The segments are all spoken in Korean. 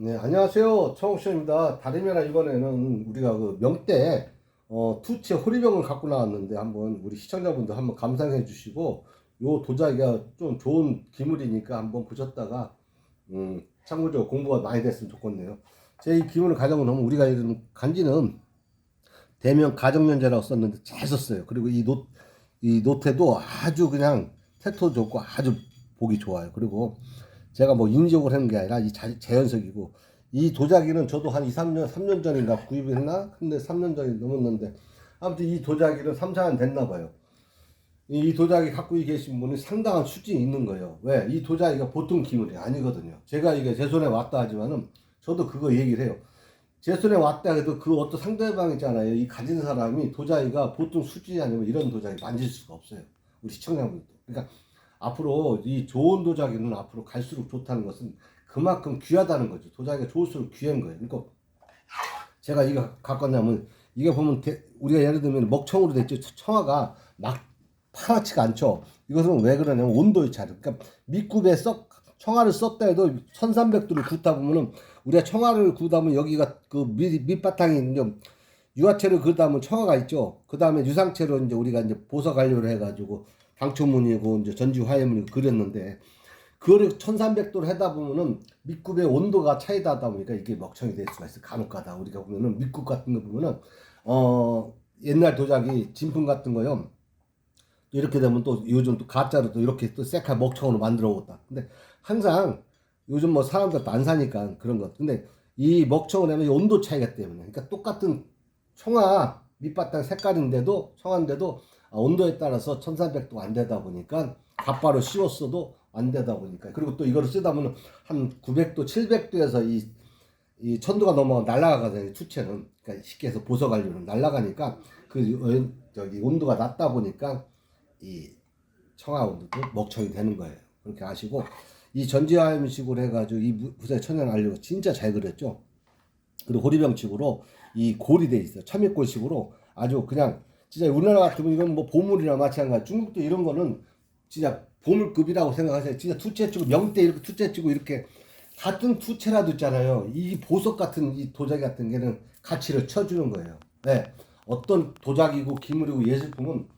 네, 안녕하세요. 청옥션입니다. 다름이 아니라 이번에는 우리가 그 명대 어, 투체 호리병을 갖고 나왔는데 한번 우리 시청자분들 한번 감상해 주시고 요 도자기가 좀 좋은 기물이니까 한번 보셨다가 음, 참고적으로 공부가 많이 됐으면 좋겠네요. 제 이 기물을 가져온 놈은 우리가 이런 간지는 대명 가정연재라고 썼는데 잘 썼어요. 그리고 이 노, 이 노트도 아주 그냥 택도 좋고 아주 보기 좋아요. 그리고 제가 뭐 인지적으로 하는 게 아니라 이 자, 재현석이고 이 도자기는 저도 한 2, 3년, 3년 전인가 구입을 했나? 근데 3년 전이 넘었는데 아무튼 이 도자기는 3, 4년 됐나 봐요. 이 도자기 갖고 계신 분이 상당한 수준이 있는 거예요. 왜? 이 도자기가 보통 기물이 아니거든요. 제가 이게 제 손에 왔다 하지만은 저도 그거 얘기를 해요. 제 손에 왔다 해도 그 어떤 상대방 있잖아요. 이 가진 사람이 도자기가 보통 수준이 아니면 이런 도자기 만질 수가 없어요. 우리 시청자분들도. 그러니까 앞으로 이 좋은 도자기는 앞으로 갈수록 좋다는 것은 그만큼 귀하다는 거죠. 도자기가 좋을수록 귀한 거예요. 그러니까 제가 이거 갖고 왔냐면 이게 보면 대- 우리가 예를 들면 먹청으로 됐죠. 청아가 막 파랗지가 않죠. 이것은 왜 그러냐면 온도의 차이. 그러니까 밑굽에 썩 청아를 썼다 해도 1300도를 굽다 보면은 우리가 청아를 구다 보면 여기가 그 밑, 밑바탕이 좀 유화체를 그다 보면 청아가 있죠. 그 다음에 유상체로 이제 우리가 이제 보석 관료를 해가지고 방초문이고 이제 전지 화해문이고 그랬는데 그거를 1300도로 하다 보면은 밑굽의 온도가 차이다 하다 보니까 이게 먹청이 될 수가 있어. 간혹가다 우리가 보면은 밑굽 같은 거 보면은 어 옛날 도자기 진품 같은 거요. 이렇게 되면 또 요즘 또 가짜로 또 이렇게 또 세카 먹청으로 만들어 오다. 근데 항상 요즘 뭐 사람들 안 사니까 그런 것. 근데 이 먹청을 하면 이 온도 차이가 때문에. 그러니까 똑같은 청아 밑바탕 색깔인데도 청아인데도 아, 온도에 따라서 1300도 안 되다 보니까 갑바로 씌웠어도 안 되다 보니까. 그리고 또 이거를 쓰다 보면 한 900도 700도에서 이, 이 천도가 넘어 날아가거든요 투체는. 그러니까 쉽게 해서 보석 관료는 날아가니까 그 어, 저기 온도가 낮다 보니까 이 청아 온도도 먹청이 되는 거예요. 그렇게 아시고 이 전지화염식으로 해가지고 이 무- 부세 천연 알료가 진짜 잘 그렸죠? 그리고 호리병식으로 이 골이 돼 있어요. 참외골식으로 아주 그냥 진짜 우리나라 같으면 이건 뭐 보물이나 마찬가지. 중국도 이런 거는 진짜 보물급이라고 생각하세요. 진짜 투체 치고 명대 이렇게 투체 치고 이렇게 같은 투체라도 있잖아요. 이 보석 같은 이 도자기 같은 게는 가치를 쳐주는 거예요. 네. 어떤 도자기고 기물이고 예술품은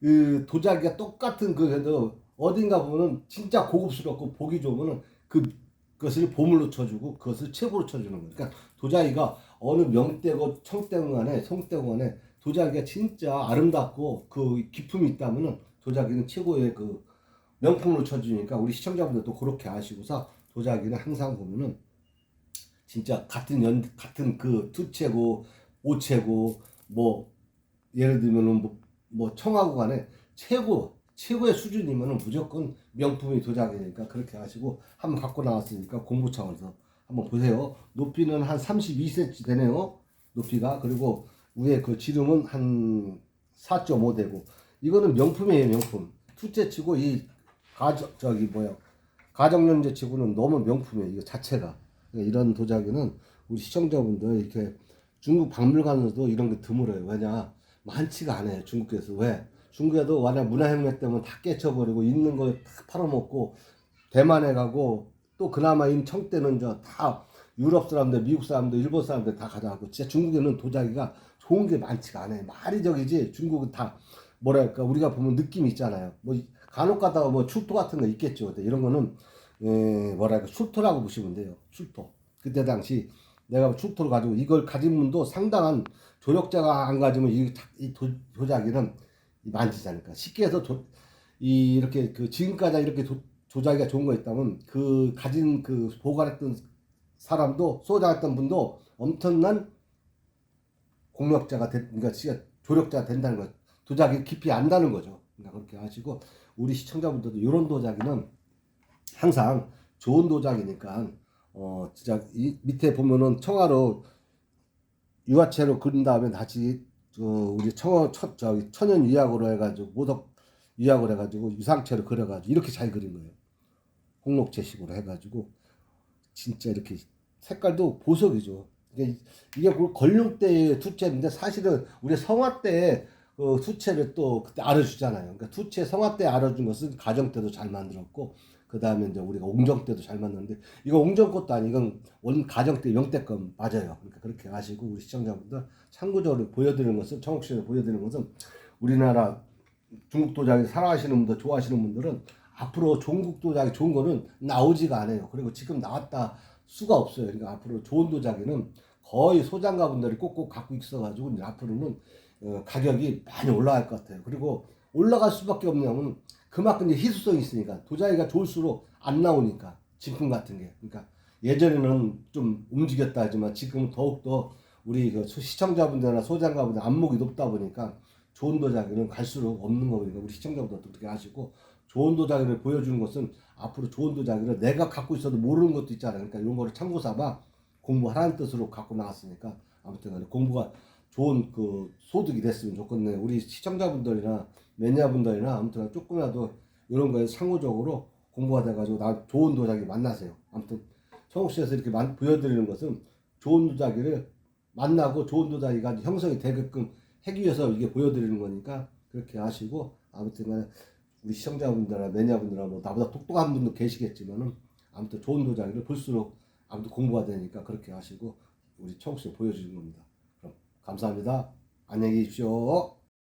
그 도자기가 똑같은 그래도 어딘가 보면은 진짜 고급스럽고 보기 좋으면은 그 그것을 보물로 쳐주고 그것을 최고로 쳐주는 거예요. 그러니까 도자기가 어느 명대고 청대고 간에 성대고 간에 도자기가 진짜 아름답고 그 기품이 있다면은 도자기는 최고의 그 명품으로 쳐주니까 우리 시청자분들도 그렇게 아시고서 도자기는 항상 보면은 진짜 같은 연 같은 그 투체고 오체고 뭐 예를 들면은 뭐, 뭐 청하고 간에 최고 최고의 수준이면은 무조건 명품이 도자기니까 그렇게 하시고 한번 갖고 나왔으니까 공부 차원에서 한번 보세요. 높이는 한 32cm 되네요. 높이가 그리고 위에 그 지름은 한 4.5 되고 이거는 명품이에요 명품. 투째 치고 이 가정 저기 뭐야 가정연재 치고는 너무 명품이에요 이거 자체가. 그러니까 이런 도자기는 우리 시청자분들 이렇게 중국 박물관에서도 이런 게 드물어요. 왜냐 많지가 않아요 중국에서. 왜? 중국에도 워낙 문화혁명 때문에 다 깨쳐버리고 있는 거 다 팔아먹고 대만에 가고 또 그나마 인 청때는 저 다 유럽 사람들, 미국 사람들, 일본 사람들 다 가져가고 진짜 중국에는 도자기가 좋은 게 많지가 않아요. 말이 저기지 중국은 다 뭐랄까 우리가 보면 느낌이 있잖아요. 뭐 간혹 가다가 뭐 출토 같은 거 있겠죠. 근데 이런 거는 에, 뭐랄까 출토라고 보시면 돼요. 출토. 그때 당시 내가 출토를 가지고 이걸 가진 분도 상당한 조력자가 안 가지면 이, 도자기는 만지지 않을까. 쉽게 해서 도, 이 이렇게 그 지금까지 이렇게 도, 조자기가 좋은 거 있다면 그 가진 그 보관했던 사람도 소장했던 분도 엄청난 공력자가 된 그러니까 진짜 조력자가 된다는 거 도자기 깊이 안다는 거죠. 그러니까 그렇게 하시고 우리 시청자분들도 이런 도자기는 항상 좋은 도자기니까 어 진짜 이 밑에 보면은 청아로 유화체로 그린 다음에 다시 그 우리 청어 천 저기 천연 유약으로 해가지고 모덕 유약으로 해가지고 유상체로 그려가지고 이렇게 잘 그린 거예요. 홍록체식으로 해가지고 진짜 이렇게 색깔도 보석이죠. 이게 이게 그 걸룡 때의 투체인데 사실은 우리 성화 때그 투체를 또 그때 알아주잖아요. 그러니까 투체 성화 때 알아준 것은 가정 때도 잘 만들었고 그 다음에 이제 우리가 옹정 때도 잘 만났는데 이거 옹정 것도 아니 이건 원 가정 때 명대권 맞아요. 그러니까 그렇게 아시고 우리 시청자분들 참고적으로 보여드리는 것은 청옥시에 보여드리는 것은 우리나라 중국 도자기 사랑하시는 분들 좋아하시는 분들은 앞으로 중국 도자기 좋은 거는 나오지가 않아요. 그리고 지금 나왔다 수가 없어요. 그러니까 앞으로 좋은 도자기는 거의 소장가 분들이 꼭꼭 갖고 있어가지고 이제 앞으로는 어, 가격이 많이 올라갈 것 같아요. 그리고 올라갈 수밖에 없냐면 그만큼 이제 희소성이 있으니까 도자기가 좋을수록 안 나오니까 진품 같은 게 그러니까 예전에는 좀 움직였다 하지만 지금은 더욱더 우리 그 시청자분들이나 소장가분들 안목이 높다 보니까 좋은 도자기는 갈수록 없는 거니까 우리 시청자분들도 그렇게 하시고 좋은 도자기를 보여주는 것은 앞으로 좋은 도자기를 내가 갖고 있어도 모르는 것도 있잖아요. 그러니까 이런 거를 참고 삼아 공부하라는 뜻으로 갖고 나왔으니까 아무튼 공부가 좋은 그 소득이 됐으면 좋겠네요. 우리 시청자분들이나 매니아분들이나 아무튼 조금이라도 이런 거에 상호적으로 공부가 돼가지고 나 좋은 도자기 만나세요. 아무튼 청옥시에서 이렇게 만- 보여드리는 것은 좋은 도자기를 만나고 좋은 도자기가 형성이 되게끔 하기 위해서 이게 보여드리는 거니까 그렇게 하시고 아무튼 우리 시청자분들이나 매니아분들이나 뭐 나보다 똑똑한 분도 계시겠지만은 아무튼 좋은 도자기를 볼수록 아무튼 공부가 되니까 그렇게 하시고 우리 청옥시에 보여주는 겁니다. 그럼 감사합니다. 안녕히 계십시오.